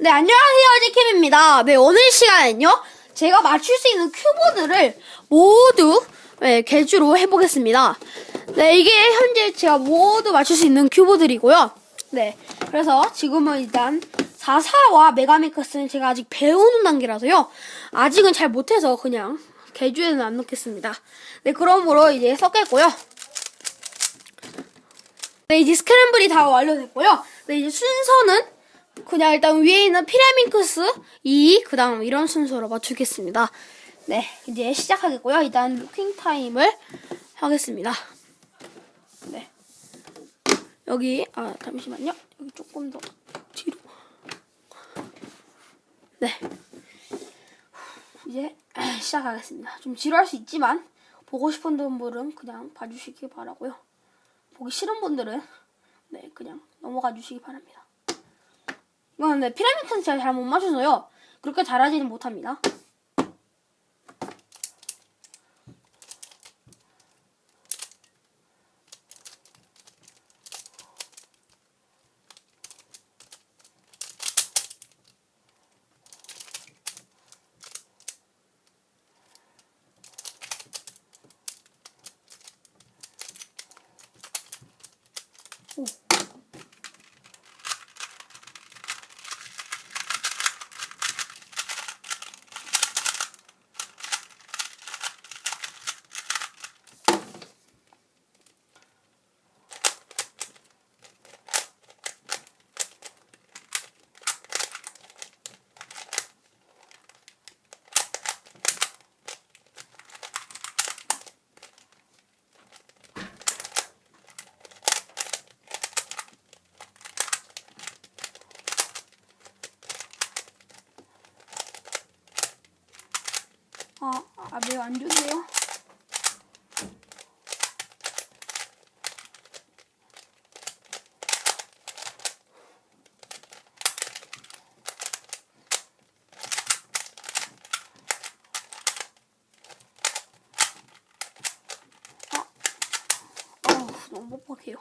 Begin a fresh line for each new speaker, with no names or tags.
네, 안녕하세요. 지킴입니다. 네, 오늘 시간엔요. 제가 맞출 수 있는 큐브들을 모두 네, 개주로 해보겠습니다. 네, 이게 현재 제가 모두 맞출 수 있는 큐브들이고요. 네, 그래서 지금은 일단 44와 메가미크스는 제가 아직 배우는 단계라서요. 아직은 잘 못해서 그냥 개주에는 안 넣겠습니다. 네, 그러므로 이제 섞겠고요. 네, 이제 스크램블이 다 완료됐고요. 네, 이제 순서는 그냥 일단 위에 있는 피라민크스 2, 그 다음 이런 순서로 맞추겠습니다. 네, 이제 시작하겠고요. 일단 루킹 타임을 하겠습니다. 네. 여기, 아, 잠시만요. 여기 조금 더 뒤로. 네. 이제 시작하겠습니다. 좀 지루할 수 있지만, 보고 싶은 분들은 그냥 봐주시기 바라고요 보기 싫은 분들은, 네, 그냥 넘어가 주시기 바랍니다. 이건 네, 피라미드는 제가 잘 못 맞춰서요. 그렇게 잘하지는 못합니다. 아, 아 매우 안 좋네요. 아, 어우, 너무 뻑뻑해요.